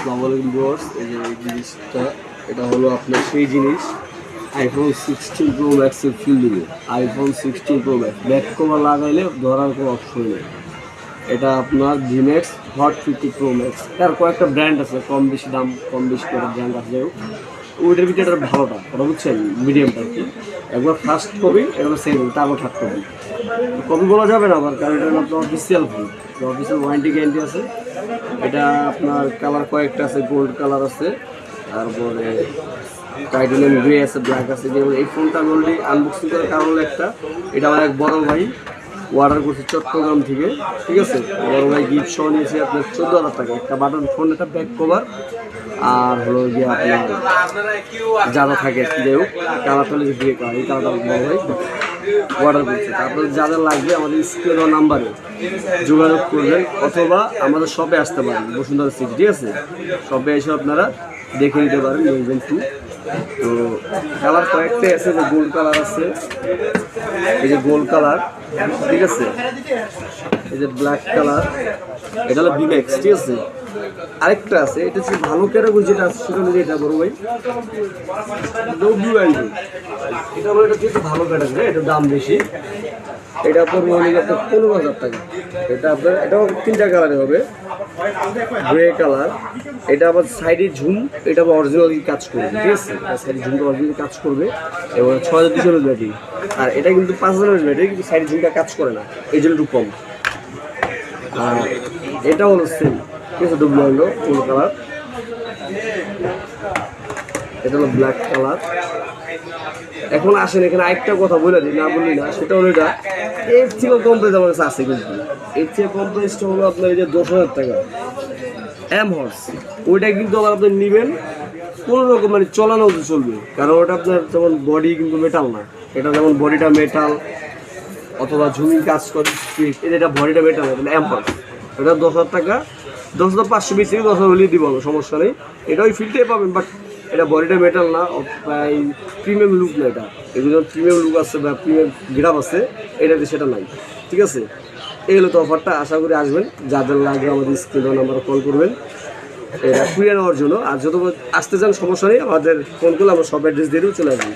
আসসালামু এই জিনিসটা, এটা হলো আপনার সেই জিনিস আইফোন প্রো আইফোন প্রো লাগাইলে ধরার কোনো নেই। এটা আপনার ফিফটি প্রো ম্যাক্স তার কয়েকটা ব্র্যান্ড আছে, কম বেশি দাম, কম বেশি করে ব্র্যান্ড আছে। ওইটার ভিতরে ভালোটা বুঝছেন মিডিয়ামটা একবার ফার্স্ট কপি একবার সেকেন্ড তারপর থার্ড কপি কপি বলা যাবে না আবার, কারণ এটা আপনার official phone official warranty guarantee আছে। এটা আপনার কালার কয়েকটা আছে গোল্ড কালার আছে, তারপরে টাইটানিয়াম গ্রে আছে ব্ল্যাক আছে যেমন এই ফোনটা আমি অলরেডি আনবক্সিং করার কারণ হলো একটা। এটা আমার এক বড় ভাই অর্ডার করছে চট্টগ্রাম থেকে, ঠিক আছে? বড় ভাই গিফট সহ নিয়েছে আপনার চোদ্দ হাজার টাকা। একটা বাটন ফোন একটা ব্যাক কভার আর হলো গিয়ে আপনার যারা থাকে যাই হোক, কালারটা হলো গ্রে কালার এই কালারটা বড় ভাই। অর্ডার করছে। তারপরে যাদের লাগবে আমাদের স্ক্রিন নাম্বারে যোগাযোগ করবেন অথবা আমাদের শপে আসতে পারেন, বসুন্ধরা সিটি ঠিক আছে? শপে এসে আপনারা দেখে নিতে পারেন নিউজেন টু তো কালার কয়েকটাই আছে, যে গোল্ড কালার আছে, এই যে গোল্ড কালার ঠিক আছে? এই যে ব্ল্যাক কালার এটা হলো বিম্যাক্স ঠিক আছে? আরেকটা আছে, এটা হচ্ছে ভালো ক্যাটাগরি যেটা আছে, সেটা হলো এটা বড় ভাই ডব্লিউ এটা হলো এটা হচ্ছে ভালো ক্যাটাগরি এটার দাম বেশি। এটা পড়বে হলে আপনার পনেরো হাজার টাকা। এটা আপনার, এটাও তিনটা কালারে হবে। গ্রে কালার এটা আবার সাইডে ঝুম, এটা আবার অরিজিনালি কাজ করবে, ঠিক আছে? সাইডে ঝুমটা অরিজিনালি কাজ করবে, এবং ছ হাজার দুশো ব্যাটারি আর এটা কিন্তু পাঁচ হাজার ব্যাটারি কিন্তু সাইডে ঝুমটা কাজ করে না, এই জন্য একটু কম। আর এটা হলো সেম কিছু ডুবলো হলো ফুল কালার এটা হলো ব্ল্যাক কালার এখন আসেন, এখানে আরেকটা কথা বলে দিই, না বললি না, সেটা হলো এটা। এর থেকে কম প্রাইস আমার কাছে আছে কিন্তু। এর থেকে কম প্রাইসটা হলো আপনার এই যে দশ হাজার টাকা। এম হর্স ওইটা কিন্তু আবার আপনি নেবেন, কোনো রকম মানে চলানো চলবে। কারণ ওটা আপনার যেমন বডি কিন্তু মেটাল না। এটা যেমন বডিটা মেটাল অথবা ঝুমিং কাজ করে এটা এটা মেটাল না এটা এম এটা দশ হাজার টাকা, দশ হাজার পাঁচশো বেশি দশ হাজার হলেই দিব, সমস্যা নেই। এটা ওই ফিল্ডটাই পাবেন বাট এটা বডিটা মেটাল না প্রায় প্রিমিয়াম লুক না এটা। এগুলো প্রিমিয়াম লুক আছে বা প্রিমিয়াম গ্রাফ আছে, এটাতে সেটা নাই। ঠিক আছে? এই হলো তো অফারটা আশা করি আসবেন। যাদের লাগবে আমাদের স্ক্রিনে নাম্বার কল করবেন। এটা কুড়িয়ে নেওয়ার জন্য। আর যত আসতে চান, সমস্যা নেই, আমাদের ফোন করলে আমরা সব অ্যাড্রেস দিয়েও চলে আসবেন